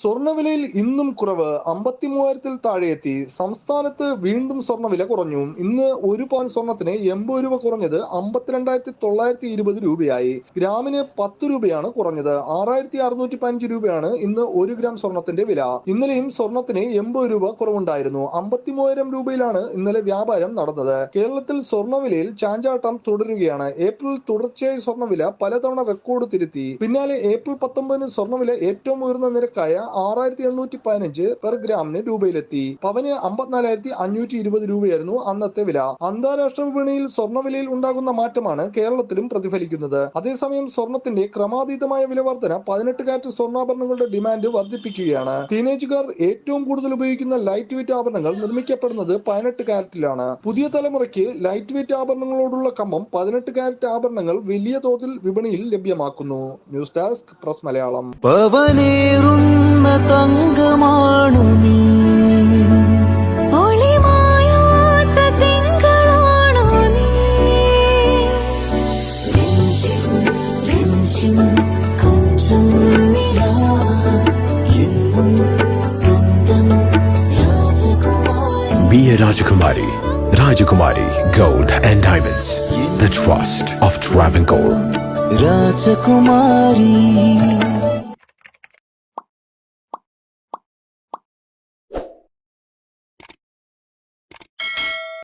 സ്വർണവിലയിൽ ഇന്നും കുറവ്. അമ്പത്തി മൂവായിരത്തിൽ എത്തി സംസ്ഥാനത്ത് വീണ്ടും സ്വർണവില കുറഞ്ഞു. ഇന്ന് ഒരു പവൻ സ്വർണത്തിന് എൺപത് രൂപ കുറഞ്ഞത് അമ്പത്തിരണ്ടായിരത്തി തൊള്ളായിരത്തി ഇരുപത് രൂപയായി. ഗ്രാമിന് പത്ത് രൂപയാണ് കുറഞ്ഞത്. ആറായിരത്തി അറുന്നൂറ്റി പതിനഞ്ച് രൂപയാണ് ഇന്ന് ഒരു ഗ്രാം സ്വർണത്തിന്റെ വില. ഇന്നലെയും സ്വർണത്തിന് എൺപത് രൂപ കുറവുണ്ടായിരുന്നു. അമ്പത്തി മൂവായിരം രൂപയിലാണ് ഇന്നലെ വ്യാപാരം നടന്നത്. കേരളത്തിൽ സ്വർണവിലയിൽ ചാഞ്ചാട്ടം തുടരുകയാണ്. ഏപ്രിൽ തുടർച്ചയായി സ്വർണവില പലതവണ റെക്കോർഡ് തിരുത്തി. പിന്നാലെ ഏപ്രിൽ പത്തൊമ്പതിന് സ്വർണവില ഏറ്റവും ഉയർന്ന നിരക്കായ ആറായിരത്തി എണ്ണൂറ്റി പതിനഞ്ച് പെർ ഗ്രാമിന് രൂപയിലെത്തി. പവന് അമ്പത്തിനാലായിരത്തി അഞ്ഞൂറ്റി ഇരുപത് രൂപയായിരുന്നു അന്നത്തെ വില. അന്താരാഷ്ട്ര വിപണിയിൽ സ്വർണവിലയിൽ ഉണ്ടാകുന്ന മാറ്റമാണ് കേരളത്തിലും പ്രതിഫലിക്കുന്നത്. അതേസമയം സ്വർണത്തിന്റെ ക്രമാതീതമായ വില വർധന പതിനെട്ട് കാറ്റ് സ്വർണാഭരണങ്ങളുടെ ഡിമാൻഡ് വർദ്ധിപ്പിക്കുകയാണ്. ടീനേജുകാർ ഏറ്റവും കൂടുതൽ ഉപയോഗിക്കുന്ന ലൈറ്റ് വെയിറ്റ് ആഭരണങ്ങൾ നിർമ്മിക്കപ്പെടുന്നത് പതിനെട്ട് കാരറ്റിലാണ്. പുതിയ തലമുറയ്ക്ക് ലൈറ്റ് വെയിറ്റ് ആഭരണങ്ങളോടുള്ള കമ്പം പതിനെട്ട് കാരറ്റ് ആഭരണങ്ങൾ വലിയ തോതിൽ വിപണിയിൽ ലഭ്യമാക്കുന്നു. News desk press Malayalam. പവനേറുന്ന തങ്കമാണു നീ ഒളിമായാത്ത തിങ്കളാണോ നീ രഞ്ജിം രഞ്ജിം കൊഞ്ചം നിലാ എന്നും സ്വന്തം രാജകുമാരി Be a Rajakumari. Rajakumari Gold and Diamonds. The trust of Travancore. രാജകുമാരി